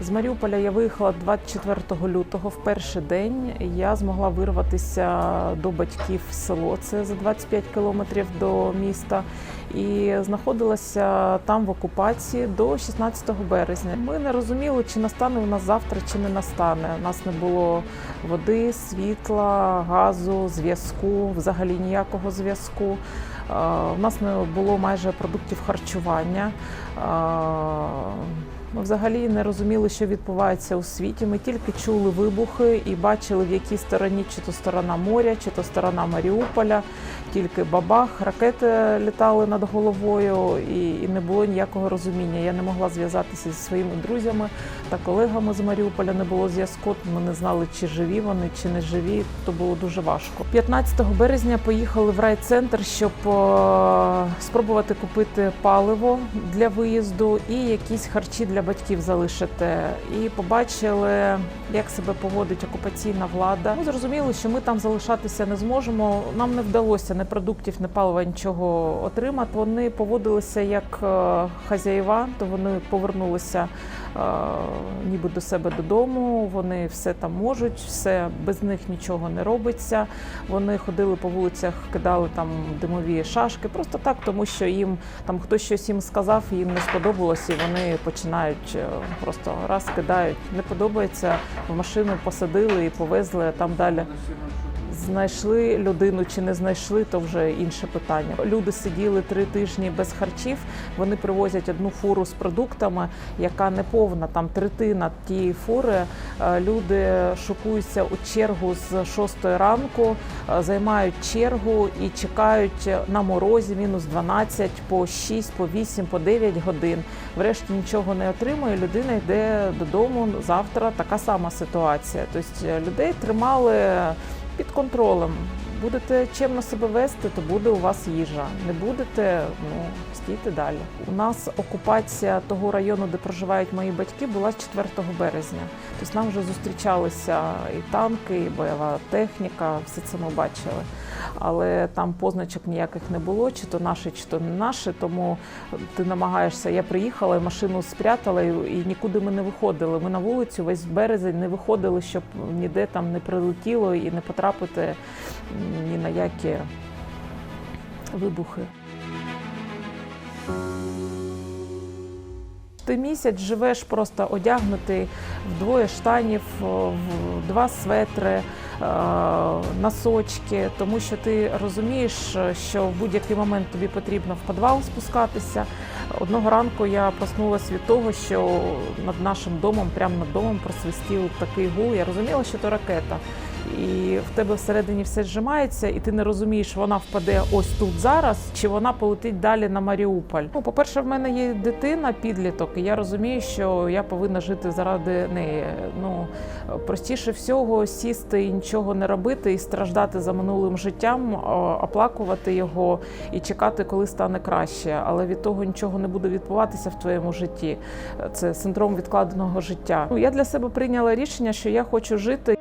З Маріуполя я виїхала 24 лютого в перший день. Я змогла вирватися до батьків в село. Це за 25 кілометрів до міста. І знаходилася там в окупації до 16 березня. Ми не розуміли, чи настане у нас завтра, чи не настане. У нас не було води, світла, газу, зв'язку, взагалі ніякого зв'язку. У нас не було майже продуктів харчування. Ми взагалі не розуміли, що відбувається у світі. Ми тільки чули вибухи і бачили, в якій стороні, чи то сторона моря, чи то сторона Маріуполя. Тільки бабах, ракети літали над головою, і, і не було ніякого розуміння. Я не могла зв'язатися зі своїми друзями та колегами з Маріуполя. Не було зв'язку. Ми не знали, чи живі вони, чи не живі. То було дуже важко. 15 березня поїхали в райцентр, щоб е, спробувати купити паливо для виїзду і якісь харчі для батьків залишити. І побачили, як себе поводить окупаційна влада. Ми зрозуміли, що ми там залишатися не зможемо. Нам не вдалося ні продуктів, ні палива, нічого отримати. Вони поводилися як е, хазяїва, то вони повернулися е, ніби до себе додому. Вони все там можуть, все без них нічого не робиться. Вони ходили по вулицях, кидали там димові шашки, просто так, тому що їм там хтось щось їм сказав, їм не сподобалось, і вони починають е, просто раз кидають. Не подобається в машину посадили і повезли а там далі. Знайшли людину чи не знайшли, то вже інше питання. Люди сиділи три тижні без харчів. Вони привозять одну фуру з продуктами, яка не повна, там третина тієї фури. Е, Люди шокуються у чергу з 6 ранку, е, займають чергу і чекають на морозі мінус 12 по 6, по 8, по 9 годин. Врешті нічого не отримує. Людина йде додому завтра. Така сама ситуація. Тобто е, людей тримали під контролем. Будете чемно себе вести, то буде у вас їжа. Не будете, ну стійте далі. У нас окупація того району, де проживають мої батьки, була 4 березня. Тобто нам вже зустрічалися і танки, і бойова техніка, все це ми бачили. Але там позначок ніяких не було, чи то наші, чи то не наші. Тому ти намагаєшся. Я приїхала, машину спрятала, і, нікуди ми не виходили. Ми на вулицю весь березень не виходили, щоб ніде там не прилетіло і не потрапити ні на які вибухи. Ти місяць живеш просто одягнутий в двоє штанів, в два светри, е, носочки, тому що ти розумієш, що в будь-який момент тобі потрібно в підвал спускатися. Одного ранку я проснулася від того, що над нашим домом, прямо над домом, просвистів такий гул. Я розуміла, що це ракета. І в тебе всередині все зжимається, і ти не розумієш, вона впаде ось тут зараз, чи вона полетить далі на Маріуполь. Ну, по-перше, в мене є дитина, підліток, і я розумію, що я повинна жити заради неї. Ну простіше всього сісти і нічого не робити, і страждати за минулим життям, оплакувати його і чекати, коли стане краще. Але від того нічого не буде відбуватися в твоєму житті. Це синдром відкладеного життя. Ну, я для себе прийняла рішення, що я хочу жити.